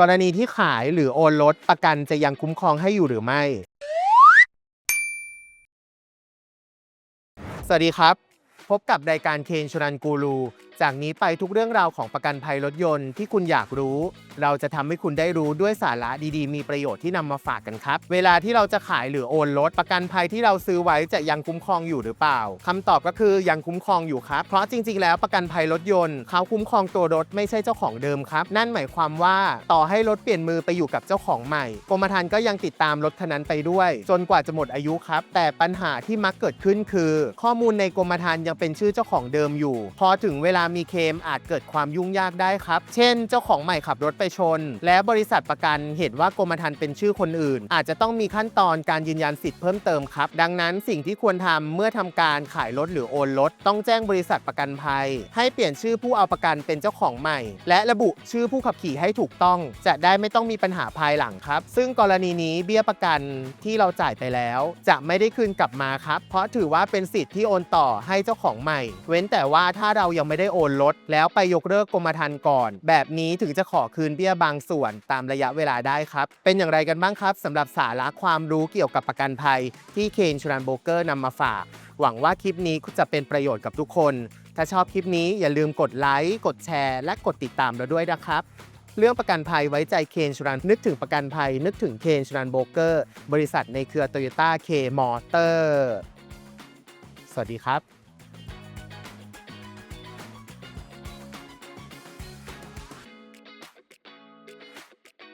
กรณีที่ขายหรือโอนรถประกันจะยังคุ้มครองให้อยู่หรือไม่ สวัสดีครับ พบกับรายการเคนชรันกูรูจากนี้ไปทุกเรื่องราวของประกันภัยรถยนต์ที่คุณอยากรู้ เราจะทำให้คุณได้รู้ด้วยสาระดีๆ มีประโยชน์ที่นำมาฝากกันครับ เวลาที่เราจะขายหรือโอนรถประกันภัยที่เราซื้อไว้จะยังคุ้มครองอยู่หรือเปล่าคำตอบก็คือยังคุ้มครองอยู่ครับ เพราะจริง ๆ แล้วประกันภัยรถยนต์เขาคุ้มครองตัวรถไม่ใช่เจ้าของเดิมครับ นั่นหมายความว่าต่อให้รถเปลี่ยนมือไปอยู่กับเจ้าของใหม่กรมธรรม์ก็ยังติดตามรถคันนั้นไปด้วย จนกว่าจะหมดอายุครับ แต่ปัญหาที่มักเกิดขึ้นคือ ข้อมูลในกรมธรรม์ยังเป็นชื่อเจ้าของเดิมอยู่ พอถึงเวลามีเคมอาจเกิดความยุ่งยากได้ครับ เช่น เจ้าของใหม่ขับรถไปชน และบริษัทประกันเห็นว่ากรมธรรม์เป็นชื่อคนอื่น อาจจะต้องมีขั้นตอนการยืนยันสิทธิ์เพิ่มเติมครับ ดังนั้นสิ่งที่ควรทำเมื่อทำการขายรถหรือโอนรถต้องแจ้งบริษัทประกันภัย ให้เปลี่ยนชื่อผู้เอาประกันเป็นเจ้าของใหม่ และระบุชื่อผู้ขับขี่ให้ถูกต้อง จะได้ไม่ต้องมีปัญหาภายหลังครับ ซึ่งกรณีนี้เบี้ยประกันที่เราจ่ายไปแล้ว จะไม่ได้คืนกลับมาครับ เพราะถือว่าเป็นสิทธิ์ที่โอนต่อให้เจ้าของใหม่ เว้นแต่ว่าถ้าเรายังไม่ได้โอนรถแล้วไปยกเลิกกรมธรรม์ก่อน แบบนี้ถึงจะขอคืนเบี้ยบางส่วนตามระยะเวลาได้ครับ เป็นอย่างไรกันบ้างครับสำหรับสาระความรู้เกี่ยวกับประกันภัย ที่เคนชรันโบเกอร์นำมาฝาก หวังว่าคลิปนี้จะเป็นประโยชน์กับทุกคน ถ้าชอบคลิปนี้อย่าลืมกดไลค์กดแชร์ และกดติดตามเราด้วยนะครับเรื่องประกันภัยไว้ใจเคนชรันนึกถึงประกันภัย นึกถึงเคนชรันโบเกอร์ บริษัทในเครือโตโยต้าเคมอเตอร์ สวัสดีครับ